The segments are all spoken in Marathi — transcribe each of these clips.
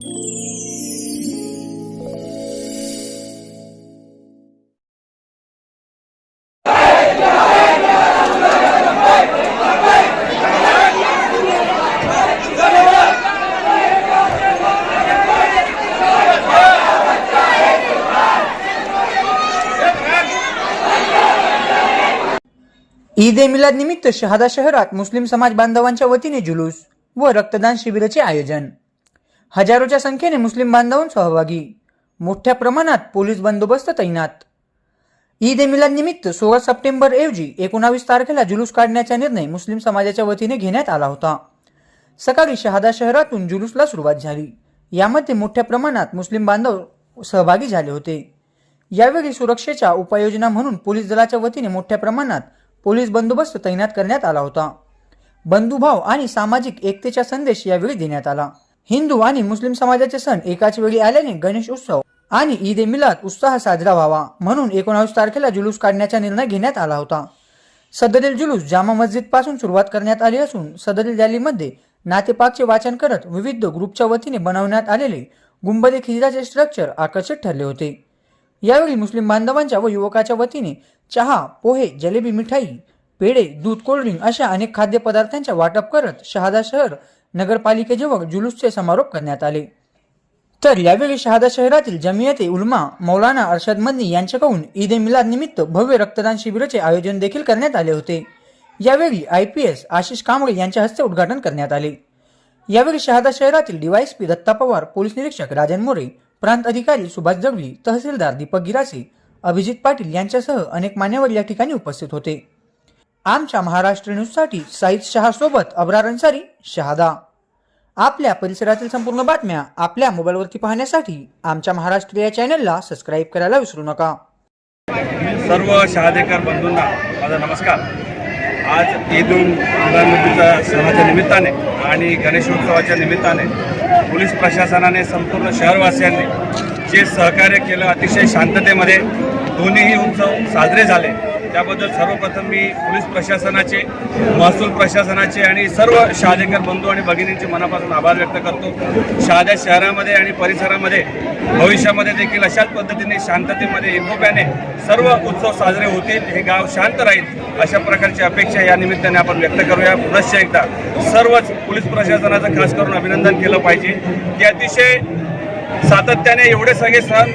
ईद ए मिलाद निमित्त शहादा शहरात मुस्लिम समाज बांधवांच्या वतीने जुलूस व रक्तदान शिबिराचे आयोजन. हजारोच्या संख्येने मुस्लिम बांधव सहभागी. मोठ्या प्रमाणात पोलीस बंदोबस्त तैनात. ईद ए मिलादनिमित्त सोळा सप्टेंबर ऐवजी एकोणावीस तारखेला जुलूस काढण्याचा निर्णय मुस्लिम समाजाच्या वतीने घेण्यात आला होता. सकाळी शहादा शहरातून जुलूसला सुरुवात झाली. यामध्ये मोठ्या प्रमाणात मुस्लिम बांधव सहभागी झाले होते. यावेळी सुरक्षेच्या उपाययोजना म्हणून पोलीस दलाच्या वतीने मोठ्या प्रमाणात पोलीस बंदोबस्त तैनात करण्यात आला होता. बंधुभाव आणि सामाजिक एकतेचा संदेश यावेळी देण्यात आला. हिंदू आणि मुस्लिम समाजाचे सण एकाच वेळी आल्याने गणेश उत्सव आणि ईद ए मिलाद उत्साह साजरा व्हावा म्हणून एकोणावीस तारखेला जुलूस काढण्याचा निर्णय घेण्यात आला होता. सदरील जुलूस जामा मस्जिदपासून सुरुवात करण्यात आली असून सदरील रॅलीमध्ये नातेपाकचे वाचन करत विविध ग्रुपच्या वतीने बनवण्यात आलेले गुंबदे खिजराचे स्ट्रक्चर आकर्षित ठरले होते. यावेळी मुस्लिम बांधवांच्या व युवकाच्या वतीने चहा पोहे जलेबी मिठाई पेढे दूध कोल्ड्रिंक अशा अनेक खाद्यपदार्थांचे वाटप करत शहादा शहर नगरपालिकेजवळ जुलूसचे समारोप करण्यात आले. तर यावेळी शहादा शहरातील जमियते उलमा मौलाना अरशद मदनी यांच्याकडून ईद ए मिलाद निमित्त भव्य रक्तदान शिबिराचे आयोजन देखील करण्यात आले होते. यावेळी I P S Ashish Kamble यांच्या हस्ते उद्घाटन करण्यात आले. यावेळी शहादा शहरातील डीवायएसपी दत्ता पवार पोलीस निरीक्षक राजन मोरे प्रांत अधिकारी सुभाष जगली तहसीलदार दीपक गिरासे अभिजित पाटील यांच्यासह अनेक मान्यवर या ठिकाणी उपस्थित होते. आमच्या महाराष्ट्र न्यूजसाठी साईद शहा सोबत अब्रार अन्सारी शहादा. आपल्या परिसरातील संपूर्ण बातम्या आपल्या मोबाईलवरती पाहण्यासाठी आमच्या महाराष्ट्र या चॅनलला सबस्क्राईब करायला विसरू नका. सर्व शहादेकर बंधूंना माझा नमस्कार. आज ईद उल नबीच्या सणाच्या निमित्ताने आणि गणेशोत्सवाच्या निमित्ताने पोलीस प्रशासनाने संपूर्ण शहरवासियांनी जे सहकार्य केलं अतिशय शांततेमध्ये दोन्हीही उत्सव साजरे झाले. त्याबद्दल सर्वप्रथम मी पोलीस प्रशासनाचे महसूल प्रशासनाचे आणि सर्व शहादेकर बंधू आणि भगिनींचे मनापासून आभार व्यक्त करतो. शहाद्या शहरामध्ये आणि परिसरामध्ये भविष्यामध्ये देखील अशाच पद्धतीने शांततेमध्ये एकोप्याने सर्व उत्सव साजरे होतील. हे गाव शांत राहील अशा प्रकारची अपेक्षा या निमित्ताने आपण व्यक्त करूया. पुनश्च एकदा सर्वच पोलीस प्रशासनाचं खास करून अभिनंदन केलं पाहिजे. की अतिशय सातत्याने एवढे सगळे सण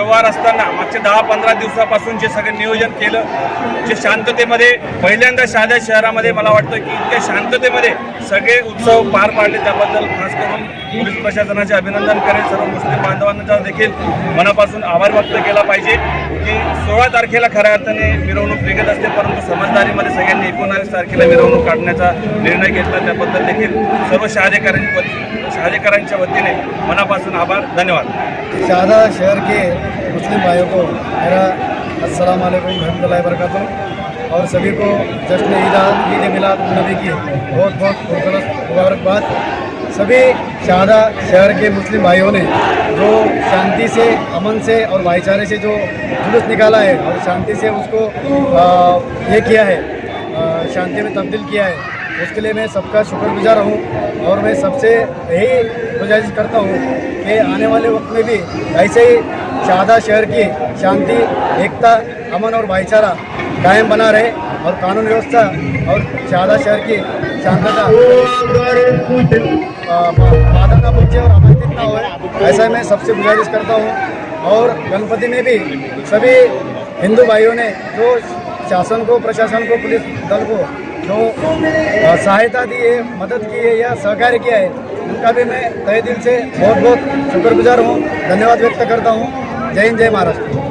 व्यवहार असताना मागच्या दहा पंधरा दिवसापासून जे सगळं नियोजन केलं जे शांततेमध्ये पहिल्यांदा शहादा शहरामध्ये मला वाटतं की इतक्या शांततेमध्ये सगळे उत्सव पार पाडले त्याबद्दल खास करून पोलीस प्रशासनाचे अभिनंदन करेल. सर्व मुस्लिम बांधवांचा देखील मनापासून आभार व्यक्त केला पाहिजे. की सोळा तारखेला खऱ्या अर्थाने मिरवणूक निघत असते परंतु समजदारीमध्ये सगळ्यांनी एकोणावीस तारखेला मिरवणूक काढण्याचा निर्णय घेतला. त्याबद्दल देखील सर्व शहादेकरांच्या वती शहादेकरांच्या वतीने मनापासून आभार. धन्यवाद. शहादा शहर के मुस्लिम भाइयों को मेरा अस्सलाम वालेकुम रहमतुल्लाहि वरकatuh और सभी को जश्न ईद ईद मिलाद नबी की बहुत बहुत खूबसूरत मुबारकबाद। सभी शारदा शहर के मुस्लिम भाइयों ने जो शांति से अमन से और भाईचारे से जो जुलूस निकाला है और शांति से उसको आ, ये किया है शांति में तब्दील किया है उसके लिए मैं सबका शुक्रगुजार हूँ। और मैं सबसे यही गुजारिश करता हूँ कि आने वाले वक्त में भी ऐसे ही शारदा शहर की शांति एकता अमन और भाईचारा कायम बना रहे और कानून व्यवस्था और शारदा शहर की बा- बाधा ना और आमंत्रित ना हो ऐसा मैं सबसे गुजारिश करता हूँ। और गणपति में भी सभी हिंदू भाइयों ने जो शासन को, प्रशासन को, पुलिस दल को जो सहायता दी है, मदद की है या सहकार्य किया है, उनका भी मैं तय दिल से बहुत बहुत शुक्रगुजार हूँ। धन्यवाद व्यक्त करता हूँ। जय हिंद, जय महाराष्ट्र।